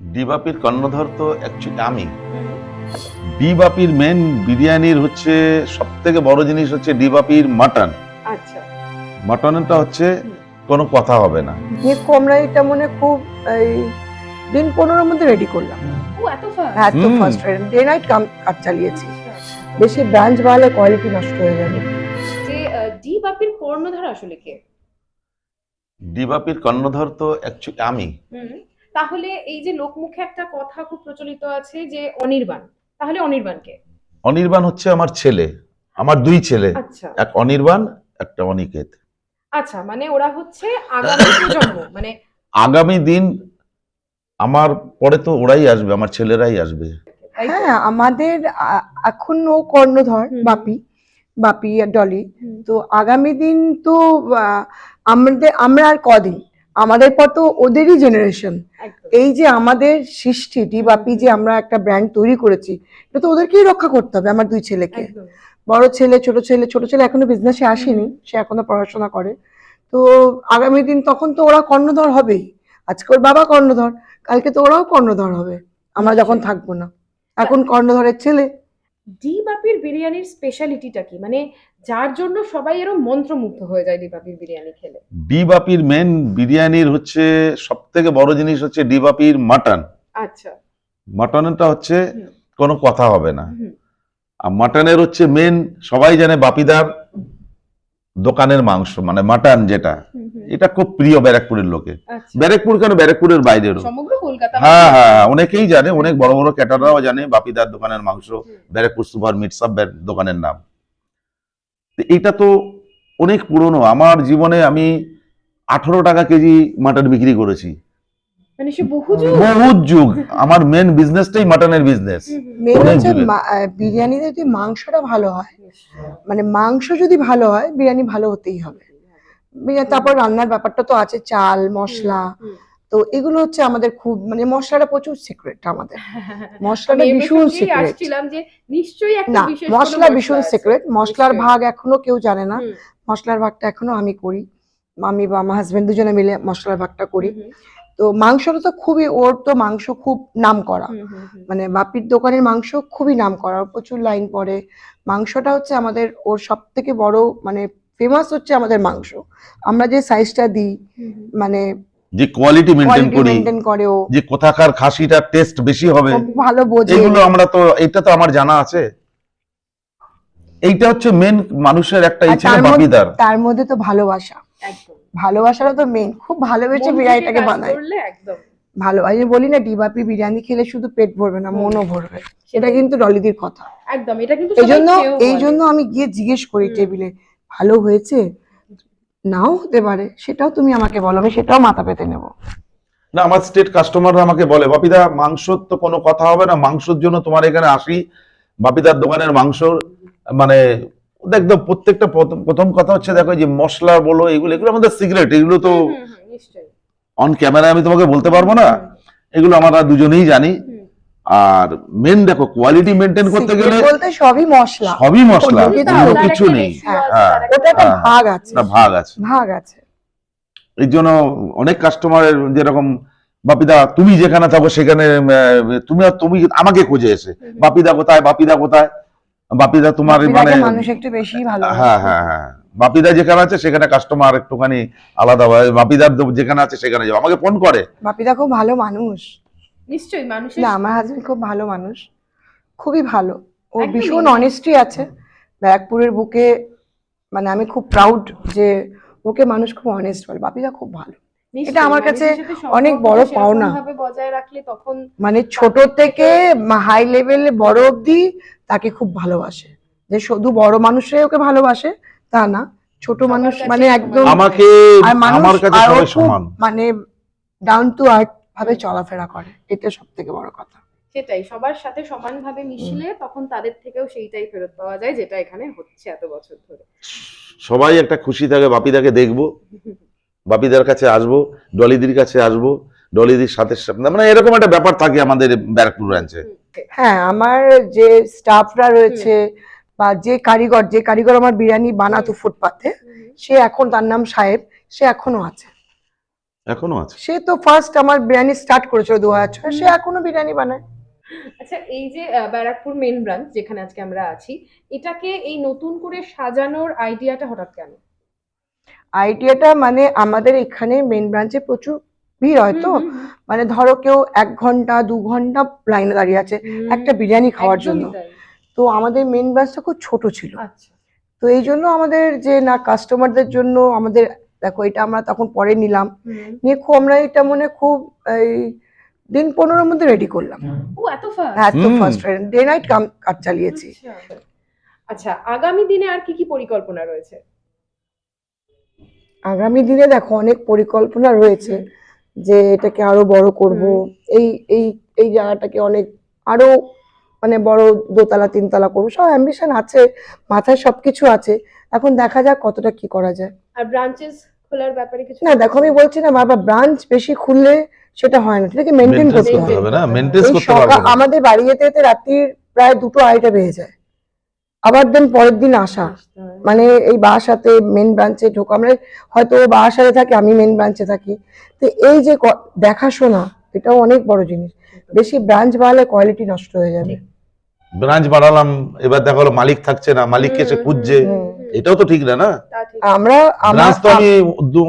ডিবাপির কর্ণধর তো অ্যাকচুয়ালি আমি। ডিবাপির মেন বিরিয়ানির হচ্ছে সব থেকে বড় জিনিস হচ্ছে ডিবাপির মাটন আচ্ছা। মাটনটা হচ্ছে কোনো কথা হবে না। দেখো আমরা এটা মনে খুব এই দিন পনেরোর মধ্যে রেডি করলাম। ও এত ফাস্ট হ্যাঁ তো ফার্স্ট ডে নাইট কাজ চালিয়েছি। বেশি ব্রাঞ্চ বাড়ালে কোয়ালিটি নষ্ট হয়ে যাবে। যে আহ, ডি বাপির কর্ণধার আসলে কে? ডিবাপির কর্ণধর তো অ্যাকচুয়ালি আমি। তাহলে এই যে লোকমুখে একটা কথা খুব প্রচলিত আছে যে অনির্বাণ তাহলে অনির্বাণ কে অনির্বাণ হচ্ছে আমার ছেলে আমার দুই ছেলে আচ্ছা। এক অনির্বাণ একটা অনিকেত। আচ্ছা মানে ওরা হচ্ছে আগামী প্রজন্ম মানে আগামী দিন আমার পরে তো ওরাই আসবে আমার ছেলেরাই আসবে। হ্যাঁ আমাদের এখন ও কর্ণধর বাপি বাপি আর ডলি। তো আগামী দিন তো আমাদের আমরা আর কদিন? আমাদের পর তো ওদেরই জেনারেশন এই যে আমাদের সৃষ্টি ডি বাপি যে আমরা একটা ব্র্যান্ড তৈরি করেছি এটা তো ওদেরকেই রক্ষা করতে হবে আমার দুই ছেলেকে। বড় ছেলে ছোট ছেলে ছোট ছেলে এখনও বিজনেসে আসেনি সে এখনও পড়াশোনা করে। তো আগামী দিন তখন তো ওরা কর্ণধর হবেই। আজকে ওর বাবা কর্ণধর কালকে তো ওরাও কর্ণধর হবে। আমরা যখন থাকব না। এখন কর্ণধরের ছেলে। ডি বাপির বিরিয়ানির স্পেশালিটিটা কি? মানে যার জন্য সবাই এরকম মন্ত্রমুগ্ধ হয়ে যায় ডি বাপির বিরিয়ানি খেলে। ডিবাপির মেন বিরিয়ানির হচ্ছে সব থেকে বড় জিনিস হচ্ছে ডিবাপির মাটন। আচ্ছা। মাটনটা হচ্ছে কোনো কথা হবে না। আর মাটনের হচ্ছে মেন সবাই জানে বাপিদার দোকানের মাংস মানে মাটন যেটা। এটা খুব প্রিয় ব্যারাকপুরের লোকে। আচ্ছা। ব্যারাকপুর কেন? ব্যারাকপুরের বাইরেরও সমগ্র কলকাতা হ্যাঁ হ্যাঁ অনেকেই জানে অনেক বড় বড় ক্যাটাররাও জানে বাপিদার দোকানের মাংস। ব্যারাকপুর সুপার মিট সব দোকানের নাম। তো এটা তো অনেক পুরনো। আমার জীবনে আমি আঠারো টাকা কেজি মাটন বিক্রি করেছি। মানে বহু যুগ। আমার মেন বিজনেসটাই মাটনের বিজনেস। মেন বিরিয়ানিতে যদি মাংসটা ভালো হয় মানে মাংস যদি ভালো হয় বিরিয়ানি ভালো হতেই হবে। তারপর রান্নার ব্যাপারটা তো আছে চাল মশলা। তো এগুলো হচ্ছে আমাদের খুব মানে মশলাটা প্রচুর সিক্রেট আমাদের। মশলাটা ভীষণ সিক্রেট যে নিশ্চয়ই একটা না বিশেষ মশলা ভীষণ সিক্রেট মশলার ভাগ এখনও কেউ জানে না। মশলার ভাগটা এখনও আমি করি। আমি বা আমার হাজবেন্ড দুজনে মিলে মশলার ভাগটা করি। তো মাংসটা তো খুবই ওর তো মাংস খুব নাম করা। মানে বাপির দোকানের মাংস খুবই নাম করা ওর প্রচুর লাইন পড়ে। মাংসটা হচ্ছে আমাদের ওর সব থেকে বড় মানে ফেমাস হচ্ছে আমাদের মাংস। আমরা যে সাইজটা দিই। মানে যে কোয়ালিটি মেনটেন করি যে কোথাকার খাসিটার টেস্ট বেশি হবে ভালো বোঝে। এগুলো আমরা তো এটা তো আমার জানা আছে। এইটা হচ্ছে মেন মানুষের একটা তার মধ্যে- তো ভালোবাসা। ভালোবাসাটা তো মেন খুব ভালোবেসে বিরিয়ানিটাকে বানায়। একদম। ভালো আমি বলি না ডিবাপি বিরিয়ানি খেলে শুধু পেট ভরবে না মনও ভরবে। সেটা কিন্তু ডলিদির কথা। একদম এটা কিন্তু এই জন্য এই জন্য আমি গিয়ে জিজ্ঞেস করি টেবিলে ভালো হয়েছে? নাও হতে পারে সেটাও তুমি আমাকে বলো আমি সেটাও মাথা পেতে নেব। না আমার স্টেট কাস্টমাররা আমাকে বলে বাপিদা মাংসর তো কোনো কথা হবে না মাংসর জন্য তোমার এখানে আসি। বাপিদার দোকানের মাংস মানে একদম প্রত্যেকটা প্রথম- প্রথম কথা হচ্ছে দেখো যে মশলা বলো এগুলো এগুলো আমাদের সিগারেট এগুলো তো অন ক্যামেরা আমি তোমাকে বলতে পারব না। এগুলো আমরা দুজনেই জানি। আর মেন দেখো কোয়ালিটি মেনটেন করতে গেলে বলতে সবই মশলা। সবই মশলা অন্য কিছু নেই। হ্যাঁ, একটা হ্যাঁ, ভাগ আছে। ভাগ আছে। ভাগ আছে। এই জন্য অনেক কাস্টমারের যেরকম বাপিদা তুমি যেখানে থাকো সেখানে তুমি তুমি আমাকে খুঁজে এসে। বাপিদা কোথায় বাপিদা কোথায়? বাপিদা তোমার মানে মানুষ একটু বেশি ভালো হ্যাঁ হ্যাঁ হ্যাঁ বাপিদা যেখানে আছে সেখানে কাস্টমার একটুখানি আলাদা হয়। বাপিদার যেখানে আছে সেখানে যাও। আমাকে ফোন করে। বাপিদা খুব ভালো মানুষ। নিশ্চয়ই মানুষের না আমার হাজবেন্ড খুব ভালো মানুষ। খুবই ভালো। ও ভীষণ অনেস্টি আছে। ব্যারাকপুরের বুকে মানে আমি খুব প্রাউড যে ওকে মানুষ খুব অনেস্ট বলে। বাপিদা খুব ভালো। এটা আমার কাছে অনেক বড় পাওনা। ভাবে বজায় রাখলে তখন মানে ছোট থেকে হাই লেভেলে বড় অবধি তাকে খুব ভালোবাসে। যে শুধু বড় মানুষরাই ওকে ভালোবাসে তা না। ছোট মানুষ মানে একদম আমাকে আমার কাছে সবাই সমান। মানে ডাউন টু আর্থ ভাবে চলাফেরা করে। এটা সব থেকে বড় কথা। সেটাই সবার সাথে সমানভাবে মিশলে তখন তাদের থেকেও সেইটাই ফেরত পাওয়া যায় যেটা এখানে হচ্ছে এত বছর ধরে। সবাই একটা খুশি থাকে বাপিদাকে দেখব বাপিদার কাছে আসব ডলিদির কাছে আসব ডলিদির সাথে সাথে মানে এরকম একটা ব্যাপার থাকে আমাদের ব্যারাকপুর ব্রাঞ্চে। হ্যাঁ আমার যে স্টাফরা রয়েছে বা যে কারিগর যে কারিগর আমার বিরিয়ানি বানাতো ফুটপাতে সে এখন তার নাম সাহেব সে এখনও আছে। এখনও আছে? সে তো ফার্স্ট আমার বিরিয়ানি স্টার্ট করেছিল দু হাজার ছয় সে এখনও বিরিয়ানি বানায়। আচ্ছা এই যে আহ, ব্যারাকপুর মেন ব্রাঞ্চ যেখানে আজকে আমরা আছি এটাকে এই নতুন করে সাজানোর আইডিয়াটা হঠাৎ কেন? আইডিয়াটা মানে আমাদের এখানে মেন ব্রাঞ্চে প্রচুর ভিড় হয় তো। মানে ধরো কেউ এক ঘণ্টা দু ঘণ্টা লাইনে দাঁড়িয়ে আছে একটা বিরিয়ানি খাওয়ার জন্য। তো আমাদের মেন ব্রাঞ্চটা খুব ছোট ছিল। আচ্ছা। তো এই জন্য আমাদের যে না কাস্টমারদের জন্য আমাদের দেখো এটা আমরা তখন পরে নিলাম। নিয়ে খুব আমরা এটা মনে খুব এই দিন পনেরোর মধ্যে রেডি করলাম। ও এত ফাস্ট এত হুম। ডে নাইট কাম কাজ চালিয়েছি। আচ্ছা। আগামী দিনে আর কি কি পরিকল্পনা রয়েছে? আগামী দিনে দেখো অনেক পরিকল্পনা রয়েছে যে এটাকে আরও বড় করব। এই এই এই জায়গাটাকে অনেক আরও মানে বড় দোতলা তিনতলা করব। সব অ্যাম্বিশন আছে মাথায় সবকিছু আছে। এখন দেখা যাক কতটা কি করা যায়। আর ব্রাঞ্চেস খোলার ব্যাপারে কিছু না দেখো আমি বলছি না বাবা ব্রাঞ্চ বেশি খুললে সেটা হয় না সেটাকে মেনটেন করতে হবে না মেনটেন্স এই করতে পারব আমাদের বাড়ি যেতে যেতে রাত্রির প্রায় দুটো আড়াইটা বেজে যায়। আবার দেন পরের দিন আসা। মানে এই বাসাতে মেন ব্রাঞ্চে ঢোকা। আমরা হয়তো ও বাসাতে থাকে আমি মেন ব্রাঞ্চে থাকি। তো এই যে দেখাশোনা এটাও অনেক বড় জিনিস। বেশি ব্রাঞ্চ বাড়ালে কোয়ালিটি নষ্ট হয়ে যাবে। ব্রাঞ্চ বাড়ালাম এবার দেখা মালিক থাকছে না মালিককে সে খুঁজছে। এটাও তো ঠিক না না? আমরা আমরা ব্রাঞ্চ তো আমি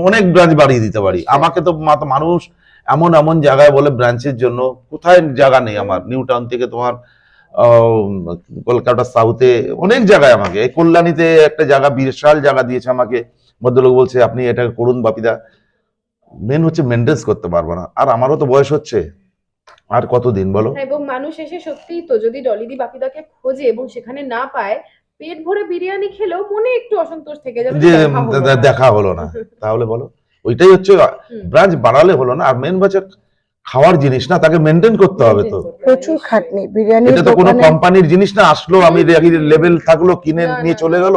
অনেক ব্রাঞ্চ বাড়িয়ে দিতে পারি। আমাকে তো মানুষ এমন এমন জায়গায় বলে ব্রাঞ্চের জন্য কোথায় জায়গা নেই আমার? নিউ টাউন থেকে তোমার কলকাতা সাউথে অনেক জায়গায় আমাকে। কল্যাণীতে একটা জায়গা বিশাল জায়গা দিয়েছে আমাকে। ভদ্রলোক বলছে আপনি এটা করুন বাপিদা। মেন হচ্ছে মেনটেন্স করতে পারব না। আর আমারও তো বয়স হচ্ছে। আর কতদিন বলো? হ্যাঁ, এবং মানুষ এসে সত্যিই তো যদি ডলিদি বাপিদাকে খোঁজে এবং সেখানে না পায় পেট ভরে বিরিয়ানি খেলেও মনে একটু অসন্তোষ থেকে যাবে যে দেখা হলো না। দেখা হলো না তাহলে বলো ওইটাই হচ্ছে ব্রাঞ্চ বাড়ালে হলো না আর মেন হচ্ছে খাওয়ার জিনিস না তাকে মেনটেন করতে হবে তো প্রচুর খাটনি বিরিয়ানি এটা তো কোনো কোম্পানির জিনিস না আসলো আমি লেভেল থাকল কিনে নিয়ে চলে। গেল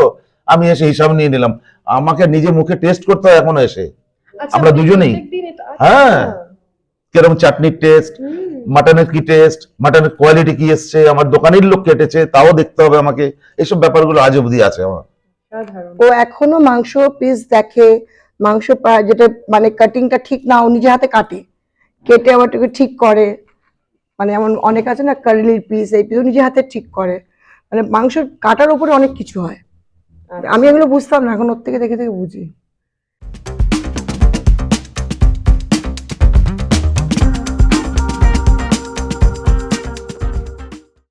আমি এসে হিসাব নিয়ে নিলাম আমাকে নিজে মুখে টেস্ট করতে হয় এখন এসে আচ্ছা, আমরা দুজনেই? প্রত্যেকদিন এটা- আচ্ছা, হ্যাঁ। কীরকম চাটনির টেস্ট মাটনের কি টেস্ট মাটনের কোয়ালিটি কি এসছে আমার দোকানের লোক কেটেছে তাও দেখতে হবে আমাকে। এসব ব্যাপারগুলো আজ অবধি আছে আমার। ও এখনও মাংস পিস দেখে মাংস যেটা মানে কাটিংটা ঠিক না ও নিজে হাতে কাটে। কেটে আবার ঠিক করে। মানে এমন অনেক আছে না কার্লির পিস এই পিস নিজে হাতে ঠিক করে। মানে মাংস কাটার উপরে অনেক কিছু হয়। আচ্ছা। আমি এগুলো বুঝতাম না এখন ওর থেকে দেখে দেখে বুঝি।